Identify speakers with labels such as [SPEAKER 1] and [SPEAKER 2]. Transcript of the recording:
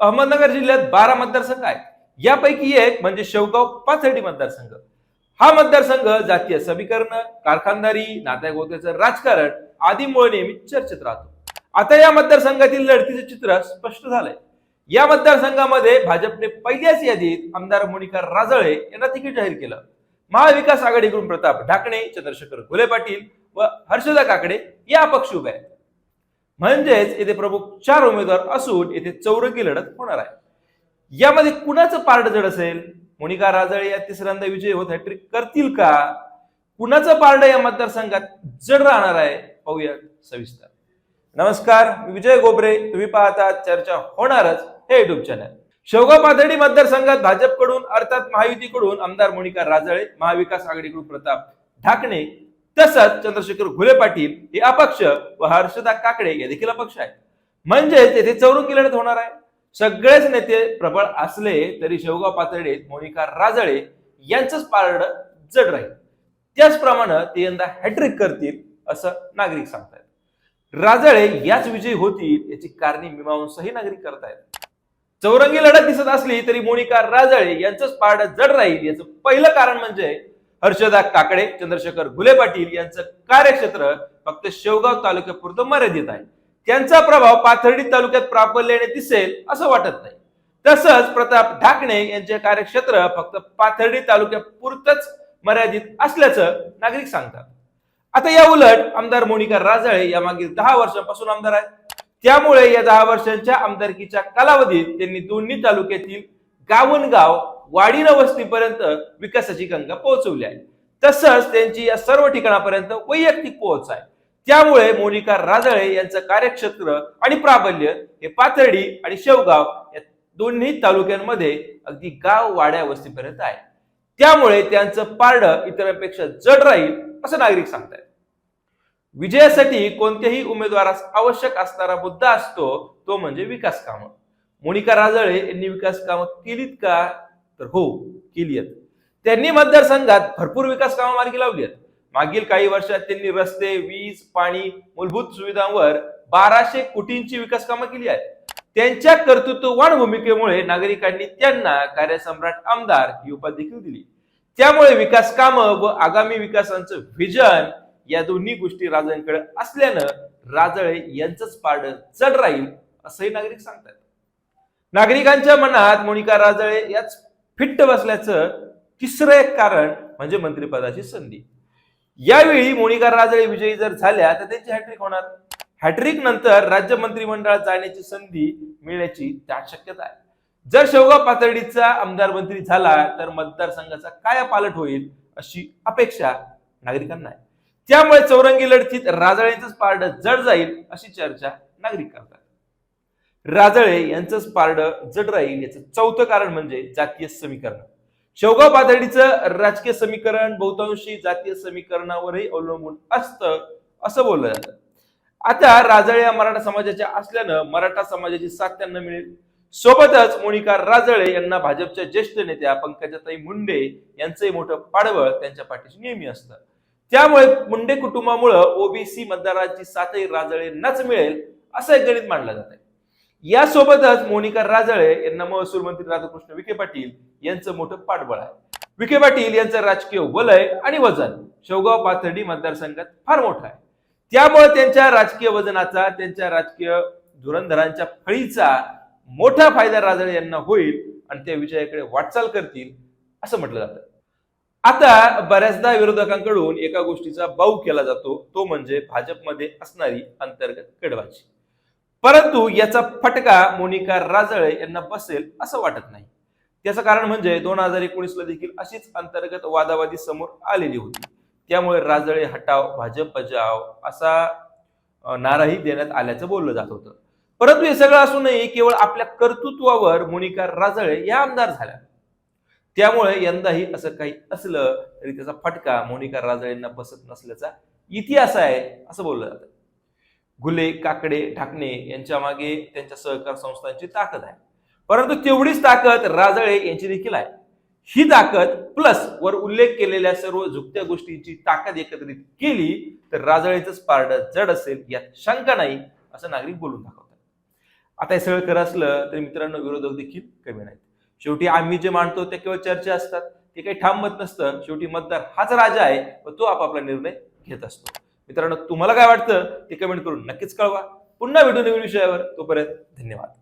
[SPEAKER 1] अहमदनगर जिल्ह्यात बारा मतदारसंघ आहेत. यापैकी एक म्हणजे शेवगाव पाथर्डी मतदारसंघ. हा मतदारसंघ जातीय समीकरण कारखानदारी नात्यागोत्याचं राजकारण आदीमुळे नेहमी चर्चेत राहतो. आता या मतदारसंघातील लढतीचे चित्र स्पष्ट झालंय. या मतदारसंघामध्ये भाजपने पहिल्याच यादीत आमदार मोनिका राजळे यांना तिकीट जाहीर केलं. महाविकास आघाडीकडून प्रताप ढाकणे चंद्रशेखर घुले पाटील व हर्षदा काकडे या अपक्ष उभे आहेत. म्हणजेच येथे प्रमुख चार उमेदवार असून येथे चौरंगी लढत होणार आहे. यामध्ये कुणाचं पारड जड असेल? मोनिका राजळे या तिसऱ्यांदा विजय होत हॅट्रिक करतील का? कुणाचं पारड या मतदारसंघात जड राहणार आहे? पाहूया सविस्तर. नमस्कार विजय गोबरे. तुम्ही पाहता चर्चा होणारच हे युट्यूब चॅनल शेवगाव पाथर्डी मतदारसंघात भाजपकडून अर्थात महायुतीकडून आमदार मोनिका राजळे महाविकास आघाडीकडून प्रताप ढाकणे तसंच चंद्रशेखर घुले पाटील हे अपक्ष व हर्षदा काकडे हे देखील अपक्ष आहेत. म्हणजेच येथे चौरंगी लढत होणार आहे. सगळेच नेते प्रबळ असले तरी शेवगाव पातळीत मोनिका राजळे यांचंच पारड जड राहील. त्याचप्रमाणे ते यंदा हॅट्रिक करतील असं नागरिक सांगतायत. राजळे याच विजयी होतील याची कारणे मीमांसाही नागरिक करतायत. चौरंगी लढत दिसत असली तरी मोनिका राजळे यांचंच पारड जड राहील याचं पहिलं कारण म्हणजे हर्षदा काकडे चंद्रशेखर घुले पाटील यांचं कार्यक्षेत्र फक्त शेवगाव तालुक्यापुरतं मर्यादित आहे. त्यांचा प्रभाव पाथर्डी तालुक्यात प्राबल्याने दिसेल असं वाटत नाही. तसंच प्रताप ढाकणे यांचे कार्यक्षेत्र फक्त पाथर्डी तालुक्यापुरतच मर्यादित असल्याचं नागरिक सांगतात. आता या उलट आमदार मोनिका राजळे या मागील दहा वर्षांपासून आमदार आहेत. त्यामुळे या दहा वर्षांच्या आमदारकीच्या कालावधीत त्यांनी दोन्ही तालुक्यातील गावनगाव वाडी वस्तीपर्यंत विकासाची गंगा पोहोचवली आहे. तसंच त्यांची या सर्व ठिकाणापर्यंत वैयक्तिक पोहोच आहे. त्यामुळे मोनिका राजळे यांचं कार्यक्षेत्र आणि प्राबल्य हे पाथर्डी आणि शेवगाव या दोन्ही तालुक्यांमध्ये अगदी गाव वाड्या वस्तीपर्यंत आहे. त्यामुळे त्यांचं पारड इतरांपेक्षा जड राहील असं नागरिक सांगतायत. विजयासाठी कोणत्याही उमेदवारास आवश्यक असणारा मुद्दा असतो तो म्हणजे विकास कामं. मोनिका राजळे यांनी विकास कामं केलीत का? तर हो केली आहेत त्यांनी मतदारसंघात भरपूर विकास कामं मार्गी लावली आहेत. मागील काही वर्षात त्यांनी रस्ते वीज पाणी मूलभूत सुविधांवर बाराशे कोटींची विकास कामं केली आहेत. त्यांच्या कर्तृत्ववान भूमिकेमुळे नागरिकांनी त्यांना कार्यसम्राट आमदार ही उपाधी देखील दिली. त्यामुळे विकास कामं व आगामी विकासांचं व्हिजन या दोन्ही गोष्टी राजांकडे असल्यानं राजळे यांचंच पारड चढ राहील असंही नागरिक सांगतात. नागरिकांच्या मनात मोनिका राजळे याच फिट्ट बसल्याचं तिसरं एक कारण म्हणजे मंत्रिपदाची संधी. यावेळी मोनिका राजळे विजयी जर झाल्या तर त्यांची हॅट्रिक होणार. हॅट्रिक नंतर राज्य मंत्रिमंडळात जाण्याची संधी मिळण्याची दाट शक्यता आहे. जर शेवगाव पातळीचा आमदार मंत्री झाला तर मतदारसंघाचा काय पालट होईल अशी अपेक्षा नागरिकांना आहे. त्यामुळे चौरंगी लढतीत राजळेंचंच पारड जड जाईल अशी चर्चा नागरिक करतात. राजळे यांचंच पारडं जड राहील याचं चौथं कारण म्हणजे जातीय समीकरण. शेवगाव पातळीचं राजकीय समीकरण बहुतांशी जातीय समीकरणावरही अवलंबून असतं असं बोललं जातं. आता राजळे या मराठा समाजाच्या असल्यानं मराठा समाजाची साथ त्यांना मिळेल. सोबतच मोनिका राजळे यांना भाजपच्या ज्येष्ठ नेत्या पंकजाताई मुंडे यांचंही मोठं पाडबळ त्यांच्या पाठीशी नेहमी असतं. त्यामुळे मुंडे कुटुंबामुळं ओबीसी मतदारांची साथही राजळेंनाच मिळेल असं एक गणित मांडलं जात आहे यासोबतच मोनिका राजळे यांना महसूल मंत्री राधाकृष्ण विखे पाटील यांचं मोठं पाठबळ आहे. विखे पाटील यांचं राजकीय वलय आणि वजन शेवगाव पाथर्डी मतदारसंघात फार मोठं आहे. त्यामुळे त्यांच्या राजकीय वजनाचा त्यांच्या राजकीय धुरंधरांच्या फळीचा मोठा फायदा राजळे यांना होईल आणि त्या विजयाकडे वाटचाल करतील असं म्हटलं जातं. आता बऱ्याचदा विरोधकांकडून एका गोष्टीचा बाऊ केला जातो तो म्हणजे भाजपमध्ये असणारी अंतर्गत कडवाची. परंतु याचा फटका मोनिका राजळे यांना बसेल असं वाटत नाही. त्याचं कारण म्हणजे दोन हजार एकोणीस ला देखील अशीच अंतर्गत वादावादी समोर आलेली होती. त्यामुळे राजळे हटाव भाजप बजाव असा नाराही देण्यात आल्याचं बोललं जात होतं. परंतु हे सगळं असूनही केवळ आपल्या कर्तृत्वावर मोनिका राजळे या आमदार झाल्या. त्यामुळे यंदाही असं काही असलं तरी त्याचा फटका मोनिका राजळेंना बसत नसल्याचा इतिहास आहे असं बोललं जातं. गुले काकडे ढाकणे यांच्या मागे त्यांच्या सहकार संस्थांची ताकद आहे. परंतु तेवढीच ताकद राजळे यांची देखील आहे. ही ताकद प्लस वर उल्लेख केलेल्या सर्व झुकत्या गोष्टींची ताकद एकत्रित केली तर राजळेच पारड जड असेल यात शंका नाही असं नागरिक बोलून दाखवतात. आता हे सगळं खरं असलं तरी मित्रांनो विरोधक देखील कमी नाहीत. शेवटी आम्ही जे मांडतो ते केवळ चर्चा असतात. ते काही ठाम मत नसतं. शेवटी मतदार हाच राजा आहे व तो आपापला निर्णय घेत असतो. मित्रांनो तुम्हाला काय वाटतं ते कमेंट करून नक्कीच कळवा. पुन्हा भेटू नवीन विषयावर. तोपर्यंत धन्यवाद.